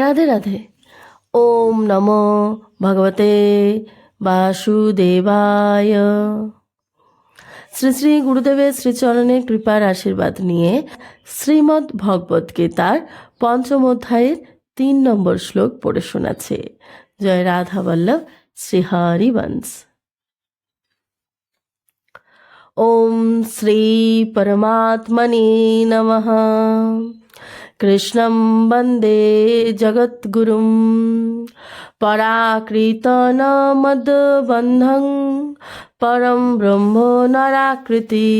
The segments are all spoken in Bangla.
রাধে রাধে। ওম নম ভগবতে বাসুদেবায়। শ্রী শ্রী গুরুদেবের শ্রীচরণে কৃপার আশীর্বাদ নিয়ে শ্রীমদ্ ভগবত গীতার পঞ্চম অধ্যায়ের তিন নম্বর শ্লোক পড়ে শোনাচ্ছে। জয় রাধা বল্লভ, শ্রী হরিবংশ ওম শ্রী পরমাত্মনে নমঃ। कृष्णं वन्दे जगद्गुरुं पराकृतनमद्बन्धं পরম ব্রহ্ম নরাকৃতি।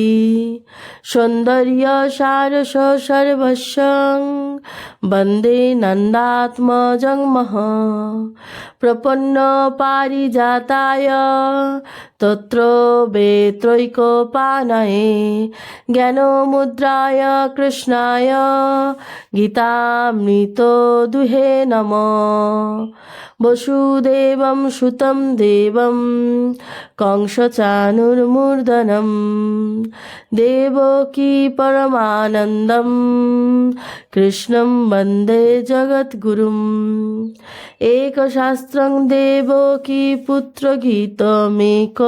সৌন্দর্য সারস সর্বস্ব। বন্দে নন্দাত্মজং মহ প্রপন্ন পারিজাতায় তত্র বেত্রৈকোপানয়ে জ্ঞানমুদ্রায় কৃষ্ণায় গীতামৃত দুহে নম। বসুদেবম সুতম দেবম কংসচানুর্মূর্দনম দেব কি পরমানন্দম। কৃষ্ণ বন্দে জগৎগুরু এক শাস্ত্র দেব কি পুত্র গীতমেক।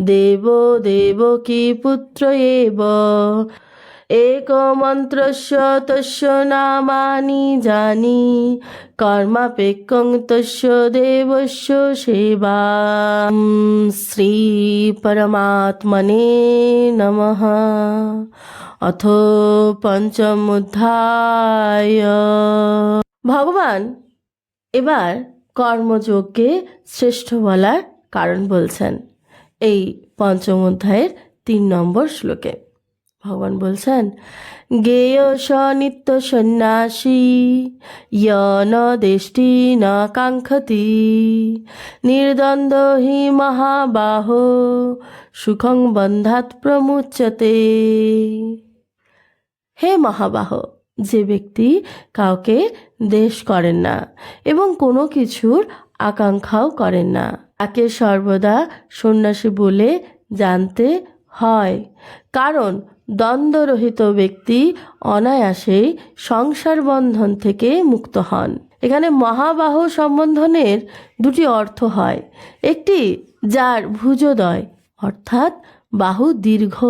দেব দেব কি পুত্র এব। একমন্ত্রস্য তস্য নামানি জানি কর্মাপেক্ষং তস্য দেবস্য সেবা শ্রী পরমাত্মনে নমঃ অথ পঞ্চমুদ্ধায় ভগবান এবার কর্মযোগকে শ্রেষ্ঠ বলার কারণ বলছেন। এই পঞ্চম অধ্যায়ের তিন নম্বর শ্লোকে। ভগবান বলছেন, গেয় নিত্য সন্ন্যাসী য় ন দেষ্টি ন কাঙ্ক্ষতি নির্দ্বন্দ্ব হি মহাবাহ, সুখং বন্ধাত প্রমুচ্যতে। হে মহাবাহ, যে ব্যক্তি কাউকে দেশ করেন না এবং কোনো কিছুর আকাঙ্ক্ষাও করেন না, তাকে সর্বদা সন্ন্যাসী বলে জানতে হয়। কারণ দ্বন্দ্বরহিত ব্যক্তি অনায়াসেই সংসার বন্ধন থেকে মুক্ত হন। এখানে মহাবাহ সম্বন্ধনের দুটি অর্থ হয়। একটি যার ভুজোদয়, অর্থাৎ বাহু দীর্ঘ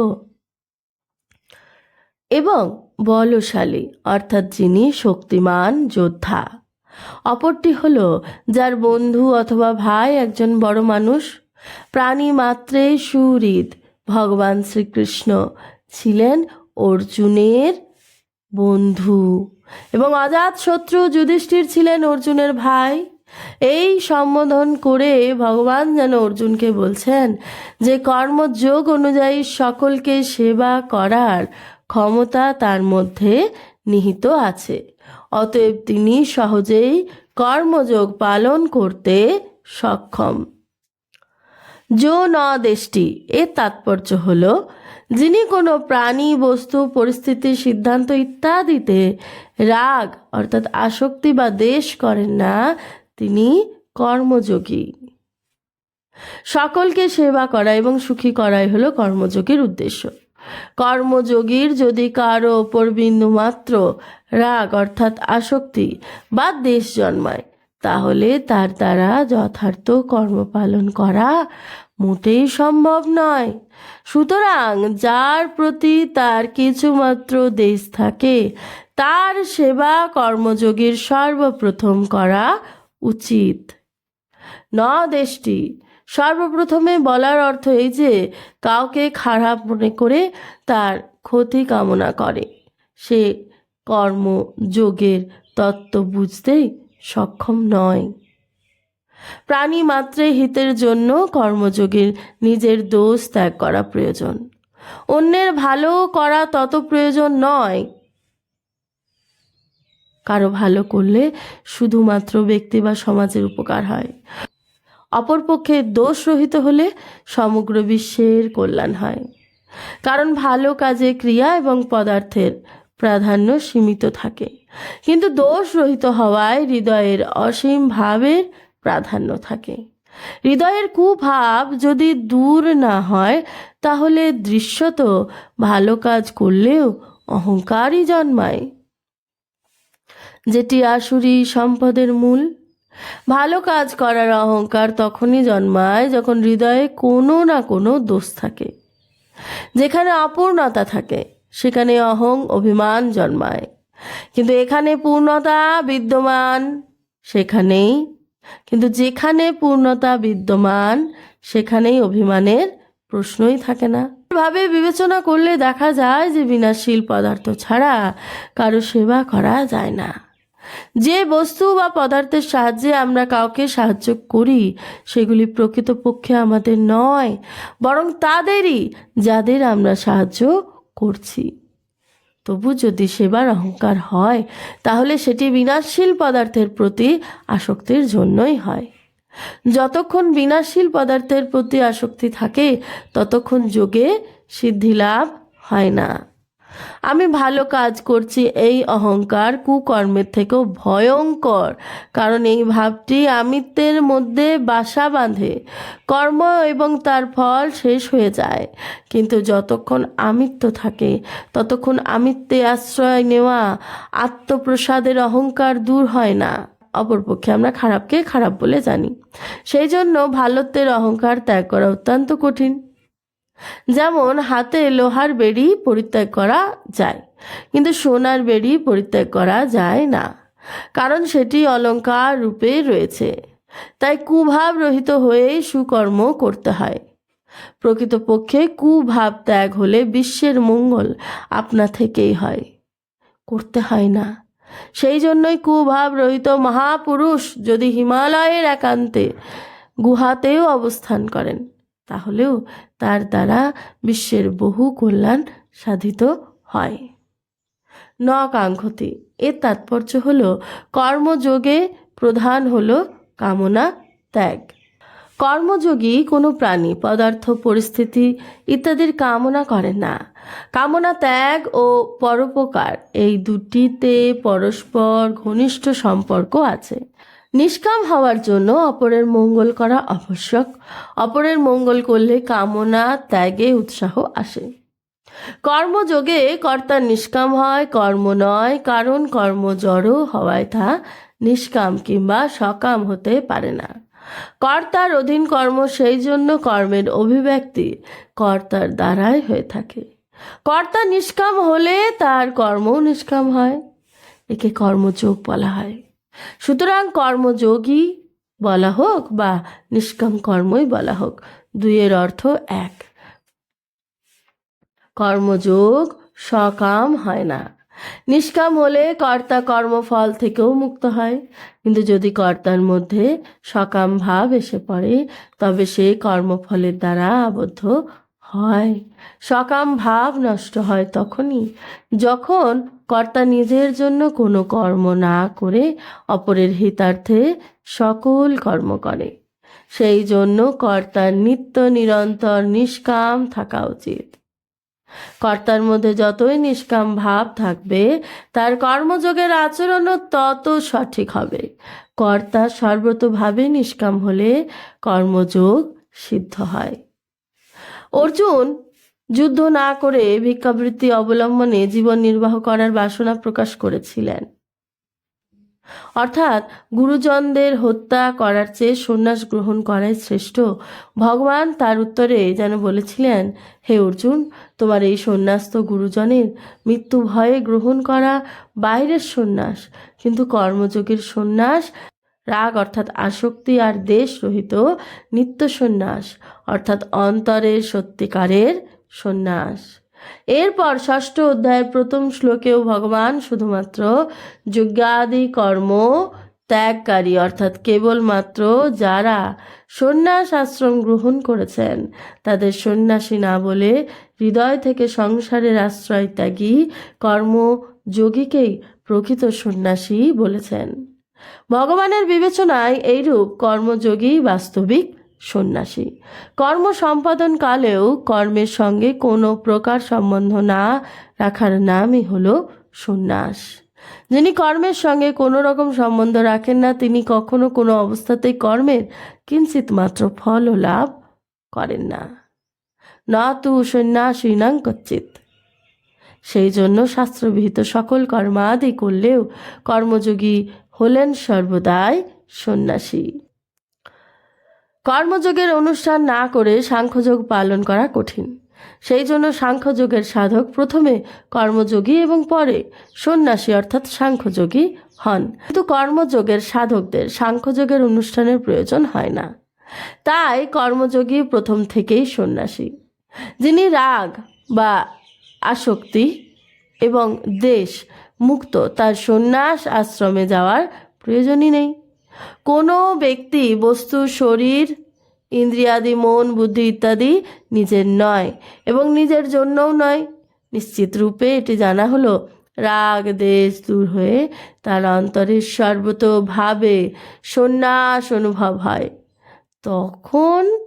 এবং বলশালী, অর্থাৎ যিনি শক্তিমান যোদ্ধা। অপরটি হল যার বন্ধু অথবা ভাই একজন বড় মানুষ, প্রাণী মাত্রে সুহৃদ, ভগবান শ্রীকৃষ্ণ ছিলেন অর্জুনের বন্ধু। এবং অজাত শত্রু যুধিষ্ঠির ছিলেন অর্জুনের ভাই। এই সম্বোধন করে ভগবান যেন অর্জুনকে বলছেন যে, কর্মযোগ অনুযায়ী সকলকে সেবা করার ক্ষমতা তার মধ্যে নিহিত আছে। অতএব তিনি সহজেই কর্মযোগ পালন করতে সক্ষম। যো ন দেশটি, এর তাৎপর্য হল যিনি কোনো প্রাণী, বস্তু, পরিস্থিতি, সিদ্ধান্ত ইত্যাদিতে রাগ, অর্থাৎ আসক্তি বা দেশ করেন না, তিনি কর্মযোগী। সকলকে সেবা করা এবং সুখী করাই হলো কর্মযোগীর উদ্দেশ্য। কর্মযোগীর যদি কারও ওপর বিন্দুমাত্র রাগ, অর্থাৎ আসক্তি বা দেশ জন্মায়, তাহলে তার দ্বারা যথার্থ কর্ম পালন করা মোটেই সম্ভব নয়। সুতরাং যার প্রতি তার কিছুমাত্র দেশ থাকে, তার সেবা কর্মযোগীর সর্বপ্রথম করা উচিত। ন দেশটি। সর্বপ্রথমে বলার অর্থ এই যে, কাউকে খারাপ মনে করে তার ক্ষতি কামনা করে। সে কর্মযোগের তত্ত্ব বুঝতেই সক্ষম নয়। প্রাণী মাত্রে হিতের জন্য কর্মযোগীর নিজের দোষ ত্যাগ করা প্রয়োজন। অন্যের ভালো করা তত প্রয়োজন নয়। কারও ভালো করলে শুধুমাত্র ব্যক্তি বা সমাজের উপকার হয়। অপরপক্ষে দোষ রহিত হলে সমগ্র বিশ্বের কল্যাণ হয়। কারণ ভালো কাজে ক্রিয়া এবং পদার্থের প্রাধান্য সীমিত থাকে। কিন্তু দোষ রহিত হওয়ায় হৃদয়ের অসীম ভাবের প্রাধান্য থাকে। হৃদয়ের কুভাব যদি দূর না হয়, তাহলে দৃশ্যত ভালো কাজ করলেও অহংকারই জন্মায়। যেটি আসুরি সম্পদের মূল। ভালো কাজ করার অহংকার তখনই জন্মায় যখন হৃদয়ে কোনো না কোনো দোষ থাকে। যেখানে অপূর্ণতা থাকে, সেখানে অহং অভিমান জন্মায়। কিন্তু এখানে পূর্ণতা বিদ্যমান, সেখানেই কিন্তু যেখানে পূর্ণতা বিদ্যমান, সেখানেই অভিমানের প্রশ্নই থাকে না। ভাবে বিবেচনা করলে দেখা যায় যে বিনাশীল পদার্থ ছাড়া কারও সেবা করা যায় না। যে বস্তু বা পদার্থের সাহায্যে আমরা কাউকে সাহায্য করি, সেগুলি প্রকৃতপক্ষে আমাদের নয়, বরং তাদেরই যাদের আমরা সাহায্য করছি। তবু যদি সেবার অহংকার হয়, তাহলে সেটি বিনাশশীল পদার্থের প্রতি আসক্তির জন্যই হয়। যতক্ষণ বিনাশশীল পদার্থের প্রতি আসক্তি থাকে, ততক্ষণ যোগে সিদ্ধি লাভ হয় না। আমি ভালো কাজ করছি এই অহংকার কুকর্মের থেকেও ভয়ঙ্কর, কারণ এই ভাবটি আমিত্বের মধ্যে বাসা বাঁধে। কর্ম এবং তার ফল শেষ হয়ে যায়। কিন্তু যতক্ষণ আমিত্ব থাকে, ততক্ষণ আমিত্বে আশ্রয় নেওয়া, আত্মপ্রসাদের অহংকার দূর হয় না। অপরপক্ষে আমরা খারাপকে খারাপ বলে জানি। সেই জন্য ভালোত্বের অহংকার ত্যাগ করা অত্যন্ত কঠিন। যেমন হাতে লোহার বেড়ি পরিত্যাগ করা যায়, কিন্তু সোনার বেড়ি পরিত্যাগ করা যায় না, কারণ সেটি অলঙ্কার রূপে রয়েছে। তাই কুভাব রহিত হয়েই সুকর্ম করতে হয়। প্রকৃতপক্ষে কুভাব ত্যাগ হলে বিশ্বের মঙ্গল আপনা থেকেই হয়। করতে হয় না। সেই জন্যই কুভাব রহিত মহাপুরুষ যদি হিমালয়ের একান্তে গুহাতেও অবস্থান করেন। তাহলেও তার দ্বারা বিশ্বের বহু কল্যাণ সাধিত হয়। ন কাঙ্ক্ষতি এর তাৎপর্য হল কর্মযোগে প্রধান হল কামনা ত্যাগ। কর্মযোগী কোনো প্রাণী, পদার্থ, পরিস্থিতি ইত্যাদির কামনা করে না। কামনা ত্যাগ ও পরোপকার, এই দুটিতে পরস্পর ঘনিষ্ঠ সম্পর্ক আছে। নিষ্কাম হওয়ার জন্য অপরের মঙ্গল করা আবশ্যক। অপরের মঙ্গল করলে কামনা, ত্যাগে, উৎসাহ আসে। কর্মযোগে কর্তা নিষ্কাম হয়, কর্ম নয়, কারণ কর্ম জড়ো হওয়ায় তা নিষ্কাম কিংবা সকাম হতে পারে না। কর্তার অধীন কর্ম সেই জন্য কর্মের অভিব্যক্তি কর্তার দ্বারাই হয়ে থাকে। কর্তা নিষ্কাম হলে তার কর্মও নিষ্কাম হয়। একে কর্মযোগ বলা হয়। সুতরাং কর্মযোগী বলা হোক বা নিষ্কাম কর্মই বলা হোক, দুইয়ের অর্থ এক। কর্মযোগ সকাম হয় না। নিষ্কাম হলে কর্তা কর্মফল থেকেও মুক্ত হয়। কিন্তু যদি কর্তার মধ্যে সকাম ভাব এসে পড়ে, তবে সে কর্মফলের দ্বারা আবদ্ধ হয়। সকাম ভাব নষ্ট হয় তখনই। যখন কর্তা নিজের জন্য কোনো কর্ম না করে অপরের হিতার্থে সকল কর্ম করে, সেই জন্য কর্তার নিত্য নিরন্তর নিষ্কাম থাকা উচিত। কর্তার মধ্যে যতই নিষ্কাম ভাব থাকবে, তার কর্মযোগের আচরণও তত সঠিক হবে। কর্তা সর্বতভাবে নিষ্কাম হলে কর্মযোগ সিদ্ধ হয়। অর্জুন, যুদ্ধ না করে ভিক্ষাবৃত্তি অবলম্বনে জীবন নির্বাহ করার বাসনা প্রকাশ করেছিলেন। অর্থাৎ গুরুজনদের হত্যা করার চেয়ে সন্ন্যাস গ্রহণ করাই শ্রেষ্ঠ। ভগবান তার উত্তরে যেন বলেছিলেন, হে অর্জুন, তোমার এই সন্ন্যাস তো গুরুজনের মৃত্যু ভয়ে গ্রহণ করা বাইরের সন্ন্যাস, কিন্তু কর্মযোগের সন্ন্যাস রাগ অর্থাৎ আসক্তি আর দেশ রহিত নিত্য সন্ন্যাস অর্থাৎ অন্তরের সত্যিকারের সন্ন্যাস। এরপর ষষ্ঠ অধ্যায়ের প্রথম শ্লোকেও ভগবান শুধুমাত্র যজ্ঞাদি কর্ম ত্যাগকারী, অর্থাৎ কেবলমাত্র যারা সন্ন্যাস আশ্রম গ্রহণ করেছেন, তাদের সন্ন্যাসী না বলে হৃদয় থেকে সংসারের আশ্রয় ত্যাগী কর্মযোগীকেই প্রকৃত সন্ন্যাসী বলেছেন। ভগবানের বিবেচনায় এইরূপ কর্মযোগী বাস্তবিক সন্ন্যাসী। কর্ম সম্পাদন কালেও কর্মের সঙ্গে কোনো প্রকার সম্বন্ধ না রাখার নামই হলো সন্ন্যাস। যিনি কর্মের সঙ্গে কোনো রকম সম্বন্ধ রাখেন না, তিনি কখনো কোনো অবস্থাতেই কর্মের কিঞ্চিত মাত্র ফলও লাভ করেন না। না তু সন্ন্যাসীনাং কচ্চিত সেই জন্য শাস্ত্রবিহিত সকল কর্মাদি করলেও কর্মযোগী হলেন সর্বদাই সন্ন্যাসী। কর্মযোগের অনুষ্ঠান না করে সাংখ্যযোগ পালন করা কঠিন। সেই জন্য সাংখ্যযোগের সাধক প্রথমে কর্মযোগী এবং পরে সন্ন্যাসী অর্থাৎ সাংখ্যযোগী হন। কিন্তু কর্মযোগের সাধকদের সাংখ্যযোগের অনুষ্ঠানের প্রয়োজন হয় না। তাই কর্মযোগী প্রথম থেকেই সন্ন্যাসী। যিনি রাগ বা আসক্তি এবং দেশ মুক্ত, তার সন্ন্যাস আশ্রমে যাওয়ার প্রয়োজনই নেই। কোনো ব্যক্তি বস্তু, শরীর, ইন্দ্রিয়াদি, মন, বুদ্ধি ইত্যাদি নিজের নয় এবং নিজের জন্যও নয়। নিশ্চিত রূপে এটি জানা হলো, রাগ, দেশ দূর হয়ে তার অন্তরের সর্বতভাবে সন্ন্যাস অনুভব হয়। তখন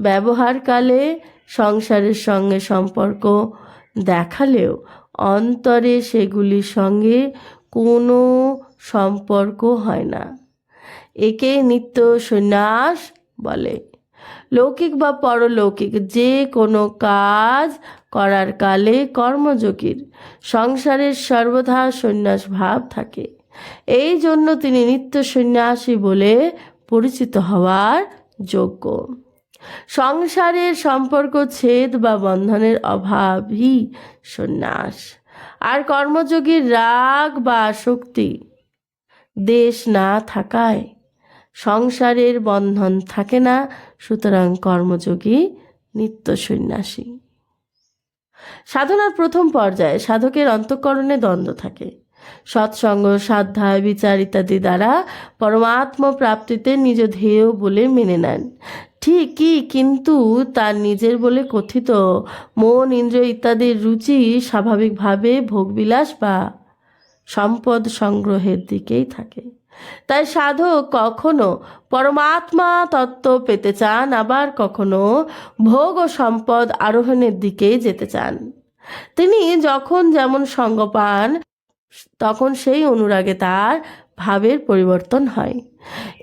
ব্যবহারকালে সংসারের সঙ্গে সম্পর্ক দেখালেও অন্তরে সেগুলির সঙ্গে কোনো সম্পর্ক হয় না। একে নিত্য সন্ন্যাস বলে। লৌকিক বা পরলৌকিক, যে কোনো কাজ করার কালে কর্মযোগীর সংসারের সর্বদা সন্ন্যাস ভাব থাকে। এই জন্য তিনি নিত্য সন্ন্যাসী বলে পরিচিত হওয়ার যোগ্য। সংসারের সম্পর্ক, ছেদ বা বন্ধনের অভাবই সন্ন্যাস। আর কর্মযোগীর রাগ বা আসক্তি দেশ না থাকায় সংসারের বন্ধন থাকে না, সুতরাং কর্মযোগী নিত্য সন্ন্যাসী। সাধনার প্রথম পর্যায়ে সাধকের অন্তঃকরণে দ্বন্দ্ব থাকে। সৎসঙ্গ সাধ্যায় বিচার ইত্যাদি দ্বারা পরমাত্ম প্রাপ্তিতে নিজ ধ্যেয় বলে মেনে নেন। ঠিকই, কিন্তু তার নিজের বলে কথিত, মন, ইন্দ্রিয় ইত্যাদির রুচি স্বাভাবিকভাবে ভোগবিলাস বা সম্পদ সংগ্রহের দিকেই থাকে। তাই সাধক কখনো পরমাত্মা তত্ত্ব পেতে চান, আবার কখনো ভোগ ও সম্পদ আরোহণের দিকেই যেতে চান। তিনি যখন যেমন সঙ্গ পান তখন সেই অনুরাগে তার ভাবের পরিবর্তন হয়।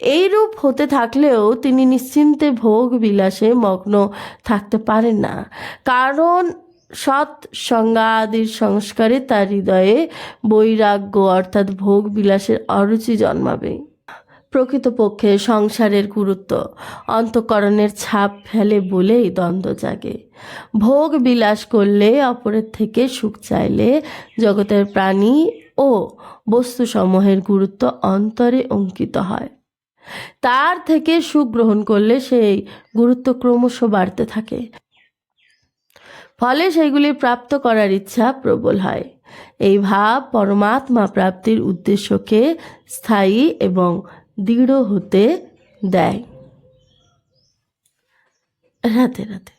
এই রূপ হতে থাকলেও তিনি নিশ্চিন্তে ভোগ বিলাসে মগ্ন থাকতে পারেন না। কারণ সৎ সংজ্ঞা আদির সংস্কারে তার হৃদয়ে বৈরাগ্য অর্থাৎ ভোগ বিলাসের অরুচি জন্মাবে। প্রকৃতপক্ষে সংসারের গুরুত্ব। অন্তঃকরণের ছাপ ফেলে বলেই দ্বন্দ্ব জাগে। ভোগ বিলাস করলে অপরের থেকে সুখ চাইলে জগতের প্রাণী ও বস্তুসমূহের গুরুত্ব অন্তরে অঙ্কিত হয়। তার থেকে সুখ গ্রহণ করলে সেই গুরুত্ব ক্রমশ বাড়তে থাকে। ফলে সেগুলি প্রাপ্ত করার ইচ্ছা প্রবল হয়। এই ভাব পরমাত্মা প্রাপ্তির উদ্দেশ্যকে স্থায়ী এবং দৃঢ় হতে দেয়। রাতে রাতে